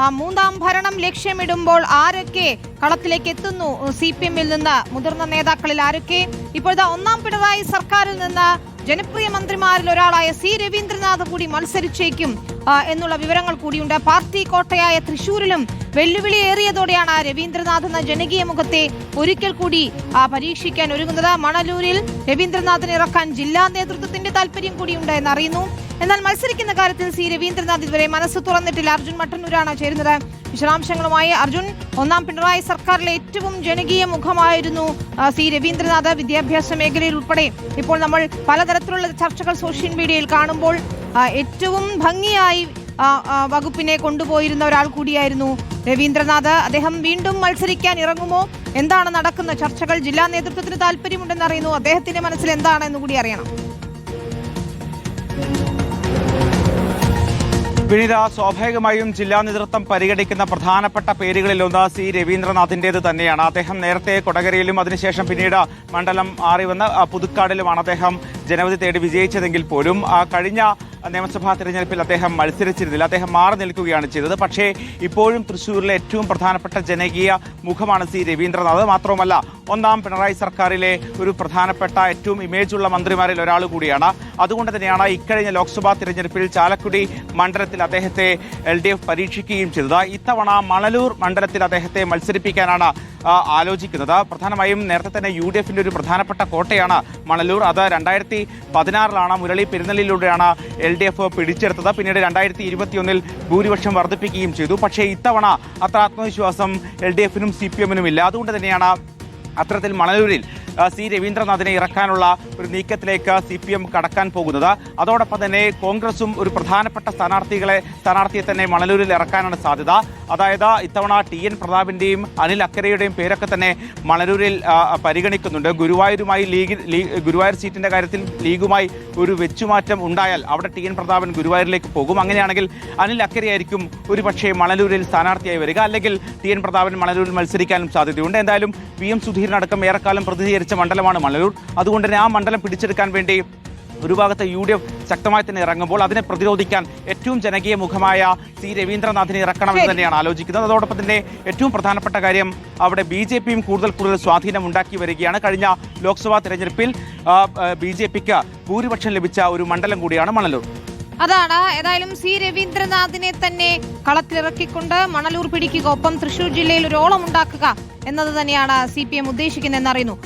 ആ, മൂന്നാം ഭരണം ലക്ഷ്യമിടുമ്പോൾ ആരൊക്കെ കളത്തിലേക്ക് എത്തുന്നു? സി പി എമ്മിൽ നിന്ന് മുതിർന്ന നേതാക്കളിൽ ആരൊക്കെ? ഇപ്പോഴത്തെ ഒന്നാം പിണറായി സർക്കാരിൽ നിന്ന് ജനപ്രിയ മന്ത്രിമാരിൽ ഒരാളായ സി രവീന്ദ്രനാഥ് കൂടി മത്സരിച്ചേക്കും എന്നുള്ള വിവരങ്ങൾ കൂടിയുണ്ട്. പാർട്ടി കോട്ടയായ തൃശൂരിലും വെല്ലുവിളി ഏറിയതോടെയാണ് രവീന്ദ്രനാഥ് എന്ന ജനകീയ മുഖത്തെ ഒരിക്കൽ കൂടി പരീക്ഷിക്കാൻ ഒരുങ്ങുന്നത്. മണലൂരിൽ രവീന്ദ്രനാഥിനെ ഇറക്കാൻ ജില്ലാ നേതൃത്വത്തിന്റെ താല്പര്യം കൂടിയുണ്ട് എന്നറിയുന്നു. എന്നാൽ മത്സരിക്കുന്ന കാര്യത്തിൽ സി രവീന്ദ്രനാഥ് ഇതുവരെ മനസ്സ് തുറന്നിട്ടില്ല. അർജുൻ മട്ടന്നൂരാണ് ചേരുന്നത്. വിശദാംശങ്ങളുമായി അർജുൻ. ഒന്നാം പിണറായി സർക്കാരിലെ ഏറ്റവും ജനകീയ മുഖമായിരുന്നു സി രവീന്ദ്രനാഥ് വിദ്യാഭ്യാസ മേഖലയിൽ ഉൾപ്പെടെ. ഇപ്പോൾ നമ്മൾ പലതരത്തിലുള്ള ചർച്ചകൾ സോഷ്യൽ മീഡിയയിൽ കാണുമ്പോൾ ഏറ്റവും ഭംഗിയായി വകുപ്പിനെ കൊണ്ടുപോയിരുന്ന ഒരാൾ കൂടിയായിരുന്നു രവീന്ദ്രനാഥ്. അദ്ദേഹം വീണ്ടും മത്സരിക്കാൻ ഇറങ്ങുമോ? എന്താണ് നടക്കുന്ന ചർച്ചകൾ? ജില്ലാ നേതൃത്വത്തിന് താല്പര്യമുണ്ടെന്ന് അറിയുന്നു. അദ്ദേഹത്തിന്റെ മനസ്സിൽ എന്താണെന്ന് കൂടി അറിയണം. വിനീത സ്വാഭാവികമായും ജില്ലാ നേതൃത്വം പരിഗണിക്കുന്ന പ്രധാനപ്പെട്ട പേരുകളിലൊന്ന് സി രവീന്ദ്രനാഥിന്റേത് തന്നെയാണ്. അദ്ദേഹം നേരത്തെ കൊടകരയിലും അതിനുശേഷം പിന്നീട് മണ്ഡലം മാറി വന്ന് പുതുക്കാടിലുമാണ് അദ്ദേഹം ജനവധി തേടി വിജയിച്ചതെങ്കിൽ പോലും കഴിഞ്ഞ നിയമസഭാ തെരഞ്ഞെടുപ്പിൽ അദ്ദേഹം മത്സരിച്ചിരുന്നില്ല. അദ്ദേഹം മാറി നിൽക്കുകയാണ് ചെയ്തത്. പക്ഷേ ഇപ്പോഴും തൃശ്ശൂരിലെ ഏറ്റവും പ്രധാനപ്പെട്ട ജനകീയ മുഖമാണ് സി രവീന്ദ്രനാഥ്. മാത്രവുമല്ല ഒന്നാം പിണറായി സർക്കാരിലെ ഒരു പ്രധാനപ്പെട്ട ഏറ്റവും ഇമേജുള്ള മന്ത്രിമാരിൽ ഒരാൾ കൂടിയാണ്. അതുകൊണ്ട് തന്നെയാണ് ഇക്കഴിഞ്ഞ ലോക്സഭാ തിരഞ്ഞെടുപ്പിൽ ചാലക്കുടി മണ്ഡലത്തിൽ അദ്ദേഹത്തെ എൽ ഡി എഫ് പരീക്ഷിക്കുകയും ചെയ്തത്. ഇത്തവണ മണലൂർ മണ്ഡലത്തിൽ അദ്ദേഹത്തെ മത്സരിപ്പിക്കാനാണ് ആലോചിക്കുന്നത്. പ്രധാനമായും നേരത്തെ തന്നെ യു ഡി എഫിന്റെ ഒരു പ്രധാനപ്പെട്ട കോട്ടയാണ് മണലൂർ. അത് രണ്ടായിരത്തി പതിനാറിലാണ് മുരളി പെരുന്നലിലൂടെയാണ് എൽ ഡി എഫ് പിടിച്ചെടുത്തത്. പിന്നീട് രണ്ടായിരത്തി ഇരുപത്തിയൊന്നിൽ ഭൂരിപക്ഷം വർദ്ധിപ്പിക്കുകയും ചെയ്തു. പക്ഷേ ഇത്തവണ അത്ര ആത്മവിശ്വാസം എൽ ഡി എഫിനും സി പി എമ്മിനും ഇല്ല. അതുകൊണ്ട് തന്നെയാണ് അത്തരത്തിൽ മണലൂരിൽ സി രവീന്ദ്രനാഥിനെ ഇറക്കാനുള്ള ഒരു നീക്കത്തിലേക്ക് സി പി എം കടക്കാൻ പോകുന്നത്. അതോടൊപ്പം തന്നെ കോൺഗ്രസും ഒരു പ്രധാനപ്പെട്ട സ്ഥാനാർത്ഥികളെ സ്ഥാനാർത്ഥിയെ തന്നെ മണലൂരിൽ ഇറക്കാനാണ് സാധ്യത. അതായത് ഇത്തവണ ടി എൻ പ്രതാപിന്റെയും അനിൽ അക്കരയുടെയും പേരൊക്കെ തന്നെ മണലൂരിൽ പരിഗണിക്കുന്നുണ്ട്. ഗുരുവായൂരുമായി ലീഗ് ഗുരുവായൂർ സീറ്റിന്റെ കാര്യത്തിൽ ലീഗുമായി ഒരു വെച്ചുമാറ്റം ഉണ്ടായാൽ അവിടെ ടി എൻ പ്രതാപൻ ഗുരുവായൂരിലേക്ക് പോകും. അങ്ങനെയാണെങ്കിൽ അനിൽ അക്കരയായിരിക്കും ഒരു പക്ഷേ മണലൂരിൽ സ്ഥാനാർത്ഥിയായി വരിക. അല്ലെങ്കിൽ ടി എൻ പ്രതാപൻ മണലൂരിൽ മത്സരിക്കാനും സാധ്യതയുണ്ട്. എന്തായാലും വി എം സുധീരനടക്കം ഏറെക്കാലം പ്രതിനിധീകരിച്ച മണ്ഡലമാണ് മണലൂർ. അതുകൊണ്ട് തന്നെ ആ മണ്ഡലം പിടിച്ചെടുക്കാൻ വേണ്ടി ഒരു ഭാഗത്ത് യു ഡി എഫ് ശക്തമായി തന്നെ ഇറങ്ങുമ്പോൾ അതിനെ പ്രതിരോധിക്കാൻ ഏറ്റവും ജനകീയ മുഖമായ സി രവീന്ദ്രനാഥിനെ ഇറക്കണമെന്ന് തന്നെയാണ് ആലോചിക്കുന്നത്. അതോടൊപ്പം തന്നെ ഏറ്റവും പ്രധാനപ്പെട്ട കാര്യം അവിടെ ബി ജെ പിയും കൂടുതൽ കൂടുതൽ സ്വാധീനം ഉണ്ടാക്കി വരികയാണ്. കഴിഞ്ഞ ലോക്സഭാ തെരഞ്ഞെടുപ്പിൽ ബി ജെ പിക്ക് ഭൂരിപക്ഷം ലഭിച്ച ഒരു മണ്ഡലം കൂടിയാണ് മണലൂർ. അതാണ്. ഏതായാലും സി രവീന്ദ്രനാഥിനെ തന്നെ കളത്തിലിറക്കിക്കൊണ്ട് മണലൂർ പിടിക്കുക ഒപ്പം തൃശൂർ ജില്ലയിൽ ഒരു ഓളം ഉണ്ടാക്കുക എന്നത് തന്നെയാണ് സി പി എം ഉദ്ദേശിക്കുന്നതെന്ന് അറിയുന്നു.